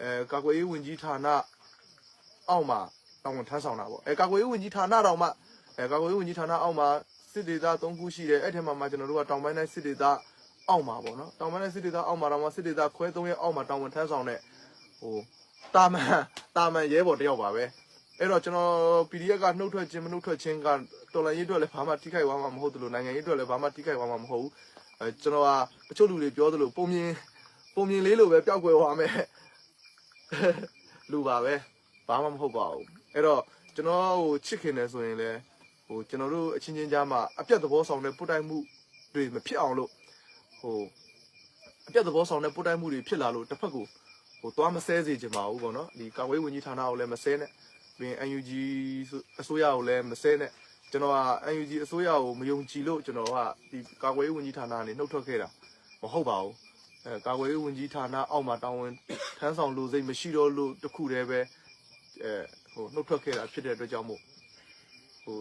အဲကာကွယ်ရေးဝန်ကြီးဌာနအောက်မှာတောင်းဝန်ထမ်းဆောင်တာပေါ့အဲကာကွယ်ရေးဝန်ကြီးဌာနတောင်မှအဲကာကွယ်ရေးဝန်ကြီးဌာနအောက်မှာစစ်ဒေသ၃ခုရှိတယ်အဲ့ထက်မှာမှကျွန်တော်တို့ကတောင်ပိုင်းတိုင်းစစ်ဒေသအောက်မှာပေါ့နော်တောင်ပိုင်းတိုင်းစစ်ဒေသအောက်မှာတော့မှစစ်ဒေသခွဲ၃ရဲ့အောက်မှာတောင်းဝန်ထမ်းဆောင်တဲ့ဟိုတာမန်တာမန်ရဲဘော်တယောက်ပါပဲအဲ့တော့ကျွန်တော် PDF ကနှုတ်ထွက်ခြင်းမနှုတ်ထွက်ခြင်းကတော်လိုင်းရေးအတွက်လည်းဘာမှထိခိုက်သွားမှာမဟုတ်သလိုနိုင်ငံရေးအတွက်လည်းဘာမှထိခိုက်သွားမှာမဟုတ်ဘူးအဲကျွန်တော်ကတချို့လူတွေပြောသလိုပုံမြင်ပုံမြင်လေးလိုပဲပျောက်ကွယ်သွားမယ် လူပါပဲဘာမှမဟုတ်ပါဘူးအဲ့တော့ကျွန်တော်ဟိုချစ်ခင်တယ်ဆိုရင်လည်းဟိုကျွန်တော်တို့အချင်းချင်းကြားမှာအပြတ်သဘောဆောင်တဲ့ပုတ်တိုက်မှုတွေမဖြစ်အောင်လို့ဟိုအပြတ်သဘောဆောင်တဲ့ပုတ်တိုက်မှုတွေဖြစ်လာလို့တစ်ဖက်ကိုဟိုသွားမဆဲစေချင်ပါဘူးပေါ့နော်ဒီကာဝေးဝန်ကြီးဌာနကိုလည်းမဆဲနဲ့ပြီးရင် UNG အစိုးရကိုလည်းမဆဲနဲ့ကျွန်တော်က UNG အစိုးရကိုမယုံကြည်လို့ကျွန်တော်ကဒီကာကွယ်ရေးဝန်ကြီးဌာနကနေနှုတ်ထွက်ခဲ့တာမဟုတ်ပါဘူးအဲ ကာကွယ်ရေးဝန်ကြီးဌာနအောက်မှာတာဝန်ထမ်းဆောင်လို့စိတ်မရှိတော့လို့တခုတည်းပဲအဲဟိုနှုတ်ထွက်ခဲ့တာဖြစ်တဲ့အတွက်ကြောင့်မို့ဟို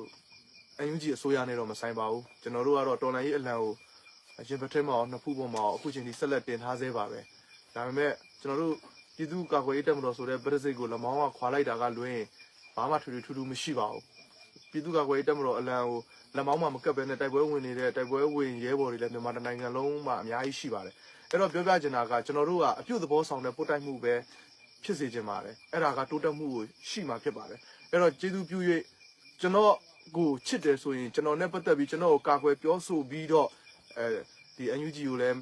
UNG အစိုးရနဲ့တော့မဆိုင်ပါဘူးကျွန်တော်တို့ကတော့တော်လိုင်းရေးအလံကိုအရင်ပထမအောင်နှစ်ဖူးပေါ်မှာအခုချိန်ထိဆက်လက်တင်ထားသေးပါပဲဒါပေမဲ့ကျွန်တော်တို့ပြည်သူ့ကာကွယ်ရေးတပ်မတော်ဆိုတဲ့ဗရစိတ်ကိုလမောင်းကခွာလိုက်တာကလွင်ဘာမှထူးထူးထူးထူးမရှိပါဘူးပြည်သူ့ကာကွယ်ရေးတပ်မတော်အလံကိုလက်မောင်းမှာမကပ်ဘဲနဲ့တိုက်ပွဲဝင်နေတဲ့တိုက်ပွဲဝင်ရဲဘော်တွေလည်းမြန်မာတိုင်းနိုင်ငံလုံးမှာအများကြီးရှိပါတယ် အဲ့တော့ပြောပြချင်တာကကျွန်တော်တို့ကအပြုတ်သဘောဆောင်တဲ့ပုတ်တိုက်မှုပဲဖြစ်စေချင်ပါတယ်အဲ့ဒါကတိုးတက်မှုကိုရှိမှဖြစ်ပါတယ်အဲ့တော့ကျေးဇူးပြု၍ကျွန်တော်ကိုချစ်တယ်ဆိုရင်ကျွန်တော်နဲ့ပတ်သက်ပြီးကျွန်တော်ကိုကာကွယ်ပြောဆိုပြီးတော့အဲဒီ NUG ကိုလည်း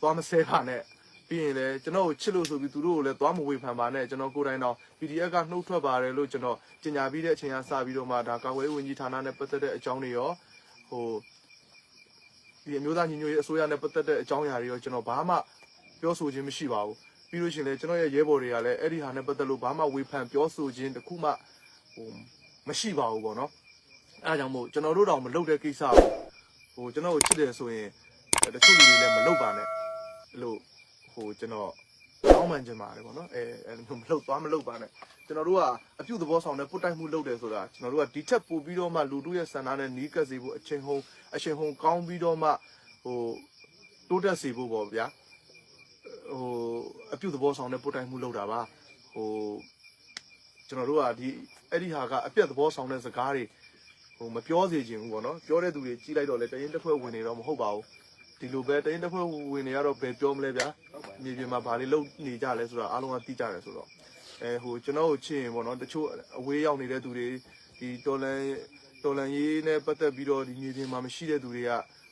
သွားမဆဲပါနဲ့ပြီးရင်လည်းကျွန်တော်ကိုချစ်လို့ဆိုပြီးသူတို့ကိုလည်းသွားမဝေဖန်ပါနဲ့ကျွန်တော်ကိုယ်တိုင်တော့ PDF ကနှုတ်ထွက်ပါတယ်လို့ကျွန်တော်ကြေညာပြီးတဲ့အချိန်ကစပြီးတော့မှဒါကာကွယ်ရေးဝန်ကြီးဌာနနဲ့ပတ်သက်တဲ့အကြောင်းတွေရောဟို ဒီအမျိုးသားညီညွတ်ရေးအစိုးရနဲ့ပတ်သက်တဲ့အကြောင်းအရာတွေရောကျွန်တော်ဘာမှပြောဆိုခြင်းမရှိပါဘူးပြီးလို့ရှိရင်လည်းကျွန်တော်ရဲ့ရဲဘော်တွေကလည်းအဲ့ဒီဟာနဲ့ပတ်သက်လို့ဘာမှဝေဖန်ပြောဆိုခြင်းတခုမှဟိုမရှိပါဘူးပေါ့နော်အဲဒါကြောင့်မို့ကျွန်တော်တို့တောင်မလုပ်တဲ့ကိစ္စကိုဟိုကျွန်တော်ကိုချစ်တယ်ဆိုရင်တချို့လူတွေလည်းမလုပ်ပါနဲ့လို့ဟိုကျွန်တော် တောင်းပန်ချင်ပါတယ်ပေါ့နော်အဲအဲလိုမလုပ်သွားမလုပ်ပါနဲ့ကျွန်တော်တို့ကအပြုတ်သဘောဆောင်တဲ့ပုတ်တိုက်မှုလုပ်တယ်ဆိုတာကျွန်တော်တို့ကဒီထက်ပိုပြီးတော့မှလူတို့ရဲ့စံနာနဲ့နီးကပ်စေဖို့အချိန်ဟုန်အချိန်ဟုန်ကောင်းပြီးတော့မှဟိုတိုးတက်စေဖို့ပေါ့ဗျာဟိုအပြုတ်သဘောဆောင်တဲ့ပုတ်တိုက်မှုလုပ်တာပါဟိုကျွန်တော်တို့ကဒီအဲ့ဒီဟာကအပြတ်သဘောဆောင်တဲ့စကားတွေဟိုမပြောစေချင်ဘူးပေါ့နော်ပြောတဲ့သူတွေကြီးလိုက်တော့လေတရင်တစ်ဖွဲ့ဝင်နေတော့မဟုတ်ပါဘူး ဒီလိုပဲတရင်တစ်ဖွဲ့ဝင်နေရတော့ဘယ်ပြောမလဲဗျာမြေပြင်မှာဘာတွေလုပ်နေကြလဲဆိုတာအားလုံးကသိကြတယ်ဆိုတော့အဲဟိုကျွန်တော်ကိုချစ်ရင်ပေါ့နော်တချို့အဝေးရောက်နေတဲ့သူတွေဒီတော်လန်တော်လန်ရေးနဲ့ပတ်သက်ပြီးတော့ဒီမြေပြင်မှာမရှိတဲ့သူတွေက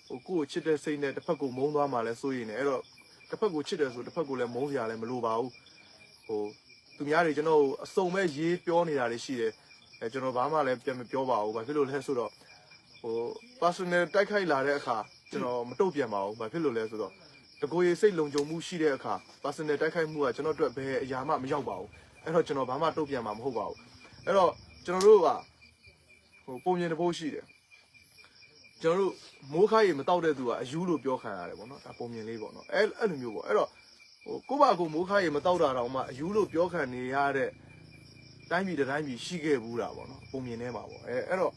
ဟိုကိုယ့်ကိုချစ်တဲ့စိတ်နဲ့တစ်ဖက်ကိုမုန်းသွားမှလည်းစိုးရိမ်နေအဲ့တော့တစ်ဖက်ကိုချစ်တယ်ဆိုတစ်ဖက်ကိုလည်းမုန်းစရာလည်းမလိုပါဘူးဟိုသူများတွေကျွန်တော်ကိုအစုံမဲ့ရေးပြောနေတာတွေရှိတယ်အဲကျွန်တော်ဘာမှလည်းပြန်မပြောပါဘူးဘာဖြစ်လို့လဲဆိုတော့ဟို personal တိုက်ခိုက်လာတဲ့အခါကျွန်တော်မတုတ်ပြန်ပါဘူးဘာဖြစ်လို့လဲဆိုတော့တကိုယ်ရေးစိတ်လုံခြုံမှုရှိတဲ့အခါ personal တိုက်ခိုက်မှုကကျွန်တော်တို့ဘယ်အရာမှမရောက်ပါဘူးအဲ့တော့ကျွန်တော်ဘာမှတုံ့ပြန်မှာမဟုတ်ပါဘူးအဲ့တော့ကျွန်တော်တို့ကဟိုပုံမြင်တစ်ပုတ်ရှိတယ်ကျွန်တော်တို့မိုးခါရီမတောက်တဲ့သူကအယူလို့ပြောခံရတယ်ပေါ့နော်ဒါပုံမြင်လေးပေါ့နော်အဲ့အဲ့လိုမျိုးပေါ့အဲ့တော့ဟိုကိုယ့်ဘာကိုယ်မိုးခါရီမတောက်တာတောင်မှအယူလို့ပြောခံနေရတဲ့တိုင်းပြည်တစ်တိုင်းပြည်ရှိခဲ့ဘူးတာပေါ့နော်ပုံမြင်ထဲမှာပေါ့အဲအဲ့တော့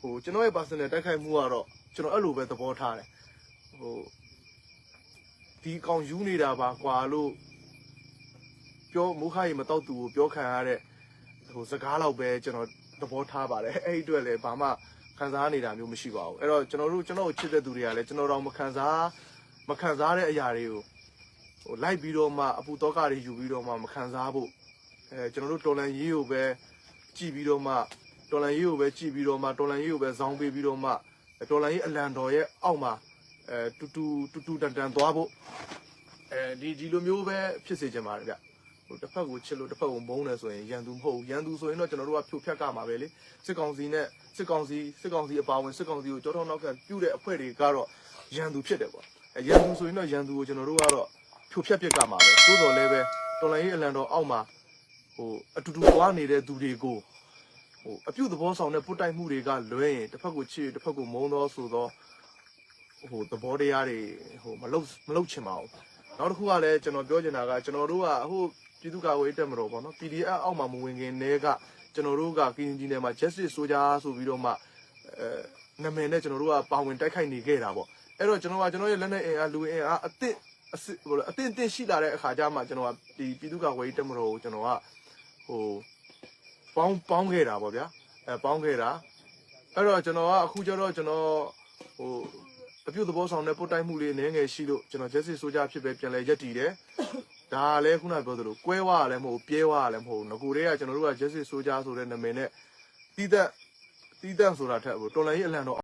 ဟိုကျွန်တော်ရဲ့ personal တိုက်ခိုက်မှုကတော့ ကျွန်တော်အဲ့လိုပဲသဘောထားတယ်ဟိုဒီအကောင်ယူနေတာပါကွာလို့ပြောမုခရီမတော့သူကိုပြောခံရတဲ့ဟိုစကားလောက်ပဲကျွန်တော်သဘောထားပါတယ်အဲ့ဒီအတွက်လည်းဘာမှခံစားနေတာမျိုးမရှိပါဘူးအဲ့တော့ကျွန်တော်တို့ကျွန်တော်ကိုချစ်တဲ့သူတွေကလည်းကျွန်တော်တော့မခံစားမခံစားတဲ့အရာတွေကိုဟိုလိုက်ပြီးတော့မှအပူတော့ကတွေယူပြီးတော့မှမခံစားဖို့အဲကျွန်တော်တို့တော်လန်ရေးကိုပဲကြည်ပြီးတော့မှတော်လန်ရေးကိုပဲကြည်ပြီးတော့မှတော်လန်ရေးကိုပဲဇောင်းပေးပြီးတော့မှ တော်လန်ရေးအလံတော်ရဲ့အောက်မှာအဲတူတူတူတူတန်တန်သွားဖို့အဲဒီဒီလိုမျိုးပဲဖြစ်စေချင်ပါတယ်ဗျဟိုတစ်ဖက်ကိုချစ်လို့တစ်ဖက်ကိုမုန်းတယ်ဆိုရင်ရန်သူမဟုတ်ဘူးရန်သူဆိုရင်တော့ကျွန်တော်တို့ကဖြိုဖျက်ကမှာပဲလေစစ်ကောင်စီနဲ့စစ်ကောင်စီစစ်ကောင်စီအပါဝင်စစ်ကောင်စီကိုကြောထောက်နောက်ကပြုတ်တဲ့အဖွဲ့တွေကတော့ရန်သူဖြစ်တယ်ပေါ့အဲရန်သူဆိုရင်တော့ရန်သူကိုကျွန်တော်တို့ကတော့ဖြိုဖျက်ပစ်ကမှာပဲသို့တော်လည်းပဲတော်လိုင်းရေးအလံတော်အောက်မှာဟိုအတူတူသွားနေတဲ့သူတွေကို ဟိုအပြုတ်သဘောဆောင်တဲ့ပုတ်တိုက်မှုတွေကလွဲရင်တစ်ဖက်ကိုချစ်တစ်ဖက်ကိုမုန်းတော့ဆိုတော့ဟိုသဘောတရားတွေဟိုမလုတ်မလုတ်ချင်ပါဘူးနောက်တစ်ခုကလည်းကျွန်တော်ပြောချင်တာကကျွန်တော်တို့ကဟိုပြည်သူ့ကာကွယ်ရေးတပ်မတော်ပေါ့နော် PDF အောက်မှာမဝင်ခင်တည်းကကျွန်တော်တို့ကကရင်ကြီးနယ်မှာ Justice Soldier ဆိုပြီးတော့မှအဲနာမည်နဲ့ကျွန်တော်တို့ကပါဝင်တိုက်ခိုက်နေခဲ့တာပေါ့အဲ့တော့ကျွန်တော်ကကျွန်တော်ရဲ့လက်နက်အင်အားလူအင်အားအစ်စ်အစစ်ဟိုအတင်းတင်းရှိလာတဲ့အခါကျမှကျွန်တော်ကဒီပြည်သူ့ကာကွယ်ရေးတပ်မတော်ကိုကျွန်တော်ကဟို ပေါင်းပေါင်းခဲ့တာပေါ့ဗျာအဲပေါင်းခဲ့တာအဲ့တော့ကျွန်တော်ကအခုကျတော့ကျွန်တော်ဟိုအပြုတ်သဘောဆောင်တဲ့ပို့တိုက်မှုလေးအနေငယ်ရှိလို့ကျွန်တော် Justice Soldier ဖြစ်ပဲပြန်လဲရက်တည်တယ်ဒါကလည်းခုနပြောသလိုကွဲဝါရလည်းမဟုတ်ပြဲဝါရလည်းမဟုတ်ငကိုတွေကကျွန်တော်တို့က Justice Soldier ဆိုတဲ့နာမည်နဲ့တီးသက်တီးသက်ဆိုတာထက်ဟိုတော်လိုင်းရေးအလံတော့